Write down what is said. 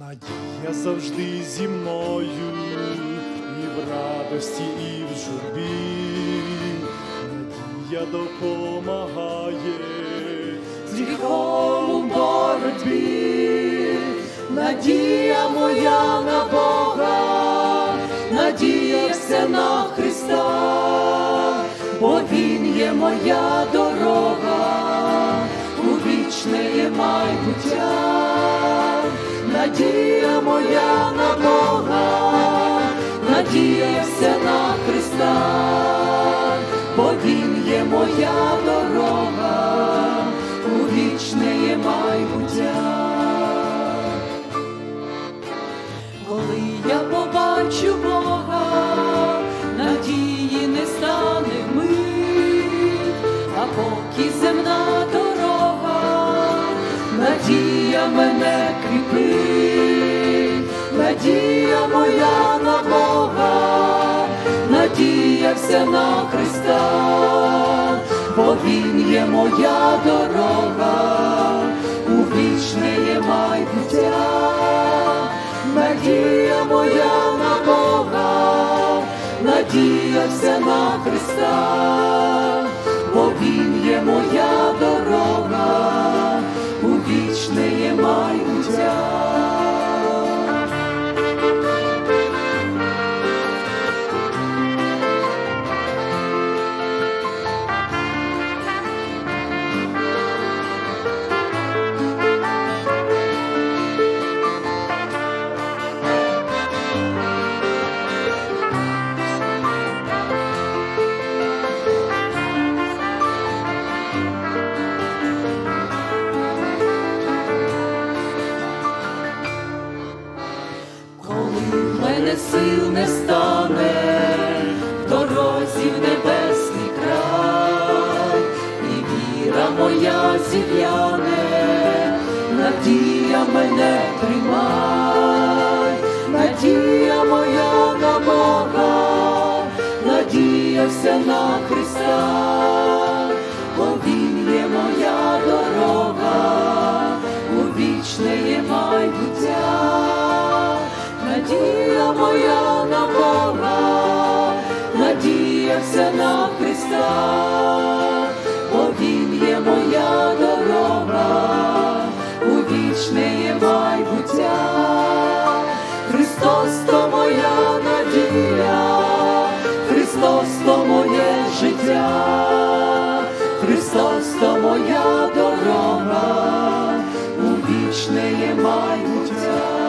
Надія завжди зі мною, і в радості, і в журбі. Надія допомагає з гріхом у боротьбі. Надія моя на Бога, надія все на Христа, бо Він є моя дорога, у вічне є майбуття. Надія моя на Бога, надія все на Христа, бо Він є моя дорога, у вічне є майбуття. Надія мене кріпить, надія моя на Бога, надія вся на Христа, бо Він є моя дорога, у вічне є майбуття. Надія моя сил не стане, в дорозі в небесний край, і віра моя зів'яне, надія мене тримай, надія моя на Бога, надія вся на Христа, бо Він є моя дорога, у вічне є майбуття. Надія моя на Бога, надія вся на Христа, бо Він є моя дорога, у вічне є майбуття. Христос то моя надія, Христос то моє життя, Христос то моя дорога, у вічне є майбуття.